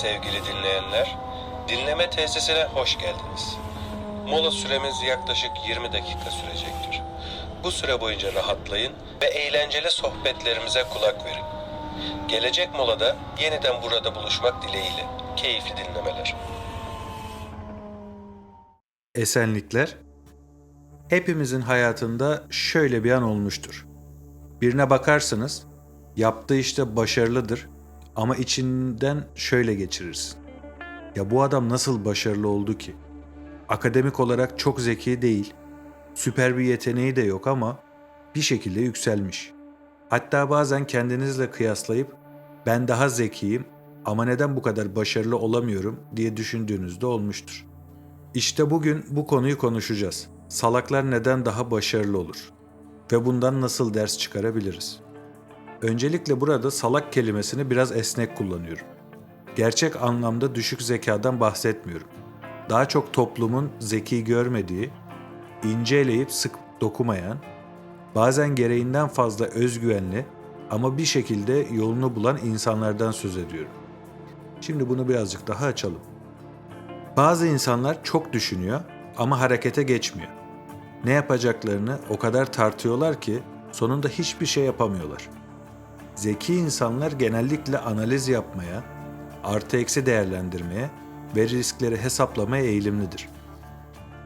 sevgili dinleyenler. Dinleme tesisine hoş geldiniz. Mola süremiz yaklaşık 20 dakika sürecektir. Bu süre boyunca rahatlayın ve eğlenceli sohbetlerimize kulak verin. Gelecek molada yeniden burada buluşmak dileğiyle. Keyifli dinlemeler. Esenlikler hepimizin hayatında şöyle bir an olmuştur. Birine bakarsınız, yaptığı işte başarılıdır ama içinden şöyle geçirirsin. Ya bu adam nasıl başarılı oldu ki? Akademik olarak çok zeki değil, süper bir yeteneği de yok ama bir şekilde yükselmiş. Hatta bazen kendinizle kıyaslayıp ben daha zekiyim ama neden bu kadar başarılı olamıyorum diye düşündüğünüzde olmuştur. İşte bugün bu konuyu konuşacağız. Salaklar neden daha başarılı olur ve bundan nasıl ders çıkarabiliriz? Öncelikle burada salak kelimesini biraz esnek kullanıyorum. Gerçek anlamda düşük zekadan bahsetmiyorum. Daha çok toplumun zeki görmediği, ince eleyip sık dokumayan, bazen gereğinden fazla özgüvenli ama bir şekilde yolunu bulan insanlardan söz ediyorum. Şimdi bunu birazcık daha açalım. Bazı insanlar çok düşünüyor ama harekete geçmiyor. Ne yapacaklarını o kadar tartıyorlar ki sonunda hiçbir şey yapamıyorlar. Zeki insanlar genellikle analiz yapmaya, artı eksi değerlendirmeye ve riskleri hesaplamaya eğilimlidir.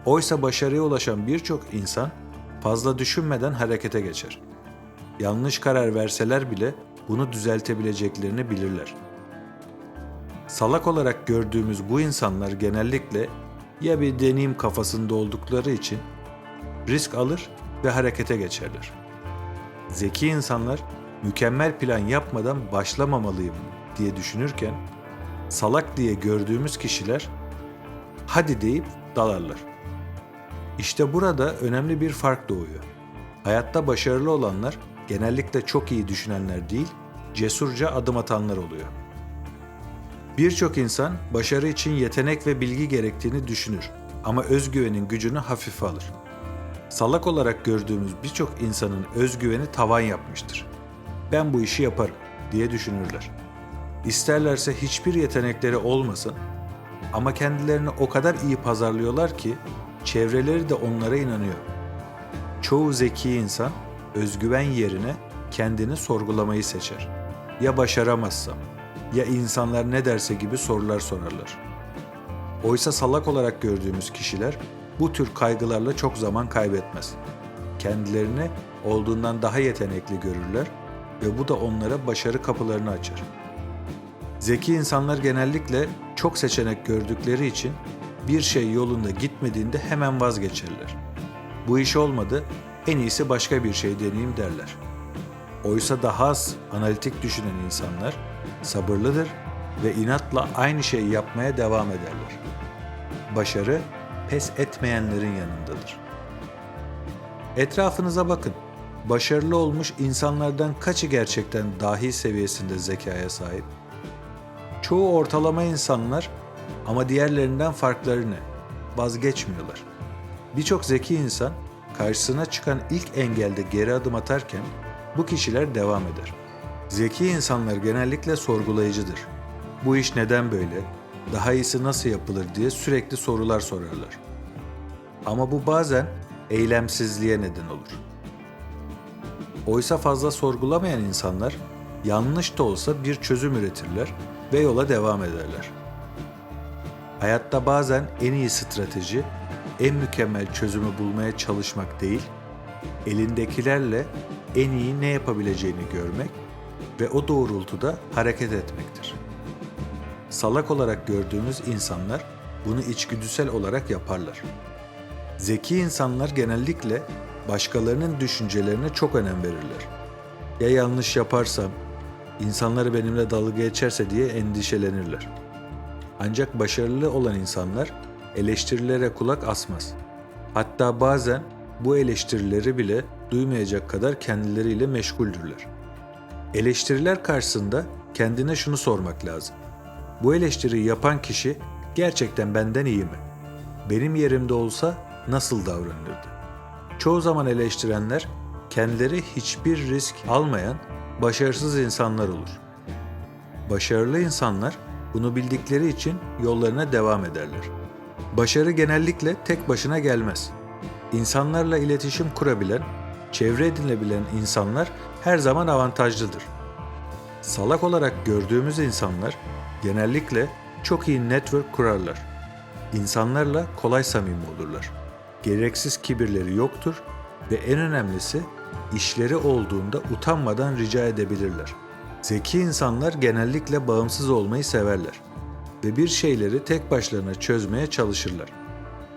Oysa başarıya ulaşan birçok insan fazla düşünmeden harekete geçer. Yanlış karar verseler bile bunu düzeltebileceklerini bilirler. Salak olarak gördüğümüz bu insanlar genellikle ya bir deneyim kafasında oldukları için risk alır ve harekete geçerler. Zeki insanlar mükemmel plan yapmadan başlamamalıyım diye düşünürken salak diye gördüğümüz kişiler hadi deyip dalarlar. İşte burada önemli bir fark doğuyor. Hayatta başarılı olanlar genellikle çok iyi düşünenler değil, cesurca adım atanlar oluyor. Birçok insan başarı için yetenek ve bilgi gerektiğini düşünür ama özgüvenin gücünü hafife alır. Salak olarak gördüğümüz birçok insanın özgüveni tavan yapmıştır. Ben bu işi yaparım diye düşünürler. İsterlerse hiçbir yetenekleri olmasın ama kendilerini o kadar iyi pazarlıyorlar ki çevreleri de onlara inanıyor. Çoğu zeki insan özgüven yerine kendini sorgulamayı seçer. Ya başaramazsam, ya insanlar ne derse gibi sorular sorarlar. Oysa salak olarak gördüğümüz kişiler bu tür kaygılarla çok zaman kaybetmez. Kendilerini olduğundan daha yetenekli görürler ve bu da onlara başarı kapılarını açar. Zeki insanlar genellikle çok seçenek gördükleri için bir şey yolunda gitmediğinde hemen vazgeçerler. Bu iş olmadı, en iyisi başka bir şey deneyeyim derler. Oysa daha az analitik düşünen insanlar sabırlıdır ve inatla aynı şeyi yapmaya devam ederler. Başarı pes etmeyenlerin yanındadır. Etrafınıza bakın. Başarılı olmuş insanlardan kaçı gerçekten dahi seviyesinde zekaya sahip? Çoğu ortalama insanlar ama diğerlerinden farkları ne? Vazgeçmiyorlar. Birçok zeki insan karşısına çıkan ilk engelde geri adım atarken bu kişiler devam eder. Zeki insanlar genellikle sorgulayıcıdır. Bu iş neden böyle? Daha iyisi nasıl yapılır diye sürekli sorular sorarlar. Ama bu bazen eylemsizliğe neden olur. Oysa fazla sorgulamayan insanlar yanlış da olsa bir çözüm üretirler ve yola devam ederler. Hayatta bazen en iyi strateji, en mükemmel çözümü bulmaya çalışmak değil, elindekilerle en iyi ne yapabileceğini görmek ve o doğrultuda hareket etmektir. Salak olarak gördüğümüz insanlar bunu içgüdüsel olarak yaparlar. Zeki insanlar genellikle başkalarının düşüncelerine çok önem verirler. Ya yanlış yaparsam, insanları benimle dalga geçerse diye endişelenirler. Ancak başarılı olan insanlar eleştirilere kulak asmaz. Hatta bazen bu eleştirileri bile duymayacak kadar kendileriyle meşguldürler. Eleştiriler karşısında kendine şunu sormak lazım. Bu eleştiriyi yapan kişi gerçekten benden iyi mi? Benim yerimde olsa nasıl davranırdı? Çoğu zaman eleştirenler kendileri hiçbir risk almayan başarısız insanlar olur. Başarılı insanlar Bunu bildikleri için yollarına devam ederler. Başarı genellikle tek başına gelmez. İnsanlarla iletişim kurabilen, çevre edinebilen insanlar her zaman avantajlıdır. Salak olarak gördüğümüz insanlar genellikle çok iyi network kurarlar. İnsanlarla kolay samimi olurlar. Gereksiz kibirleri yoktur ve en önemlisi işleri olduğunda utanmadan rica edebilirler. Zeki insanlar genellikle bağımsız olmayı severler ve bir şeyleri tek başlarına çözmeye çalışırlar.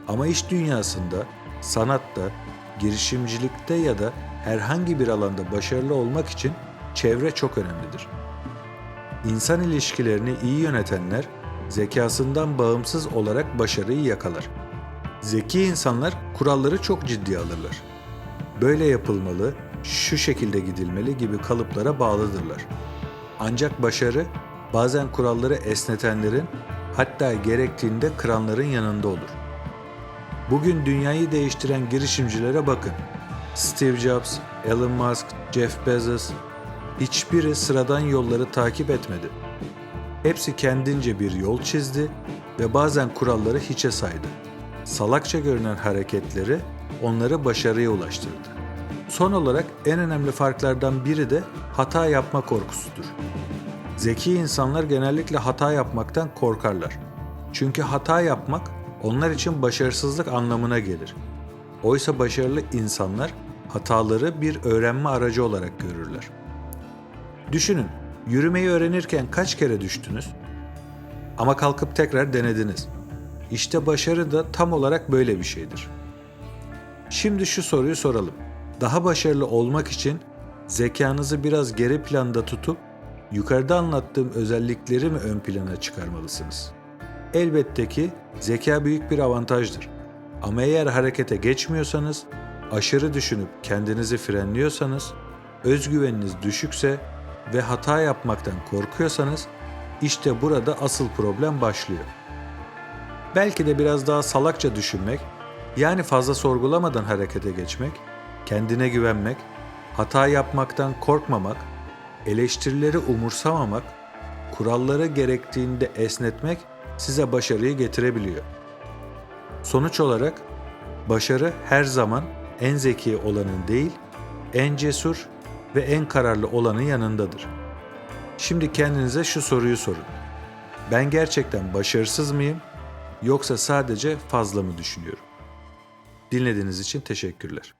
Ama iş dünyasında, sanatta, girişimcilikte ya da herhangi bir alanda başarılı olmak için çevre çok önemlidir. İnsan ilişkilerini iyi yönetenler zekasından bağımsız olarak başarıyı yakalar. Zeki insanlar kuralları çok ciddiye alırlar. Böyle yapılmalı, şu şekilde gidilmeli gibi kalıplara bağlıdırlar. Ancak başarı bazen kuralları esnetenlerin hatta gerektiğinde kıranların yanında olur. Bugün dünyayı değiştiren girişimcilere bakın. Steve Jobs, Elon Musk, Jeff Bezos hiçbiri sıradan yolları takip etmedi. Hepsi kendince bir yol çizdi ve bazen kuralları hiçe saydı. Salakça görünen hareketleri onları başarıya ulaştırdı. Son olarak en önemli farklardan biri de hata yapma korkusudur. Zeki insanlar genellikle hata yapmaktan korkarlar. Çünkü hata yapmak onlar için başarısızlık anlamına gelir. Oysa başarılı insanlar hataları bir öğrenme aracı olarak görürler. Düşünün, yürümeyi öğrenirken kaç kere düştünüz? Ama kalkıp tekrar denediniz. İşte başarı da tam olarak böyle bir şeydir. Şimdi şu soruyu soralım. Daha başarılı olmak için zekanızı biraz geri planda tutup yukarıda anlattığım özellikleri mi ön plana çıkarmalısınız? Elbette ki zeka büyük bir avantajdır. Ama eğer harekete geçmiyorsanız, aşırı düşünüp kendinizi frenliyorsanız, özgüveniniz düşükse ve hata yapmaktan korkuyorsanız işte burada asıl problem başlıyor. Belki de biraz daha salakça düşünmek, yani fazla sorgulamadan harekete geçmek, kendine güvenmek, hata yapmaktan korkmamak, eleştirileri umursamamak, kuralları gerektiğinde esnetmek size başarıyı getirebiliyor. Sonuç olarak başarı her zaman en zeki olanın değil, en cesur ve en kararlı olanın yanındadır. Şimdi kendinize şu soruyu sorun. Ben gerçekten başarısız mıyım yoksa sadece fazla mı düşünüyorum? Dinlediğiniz için teşekkürler.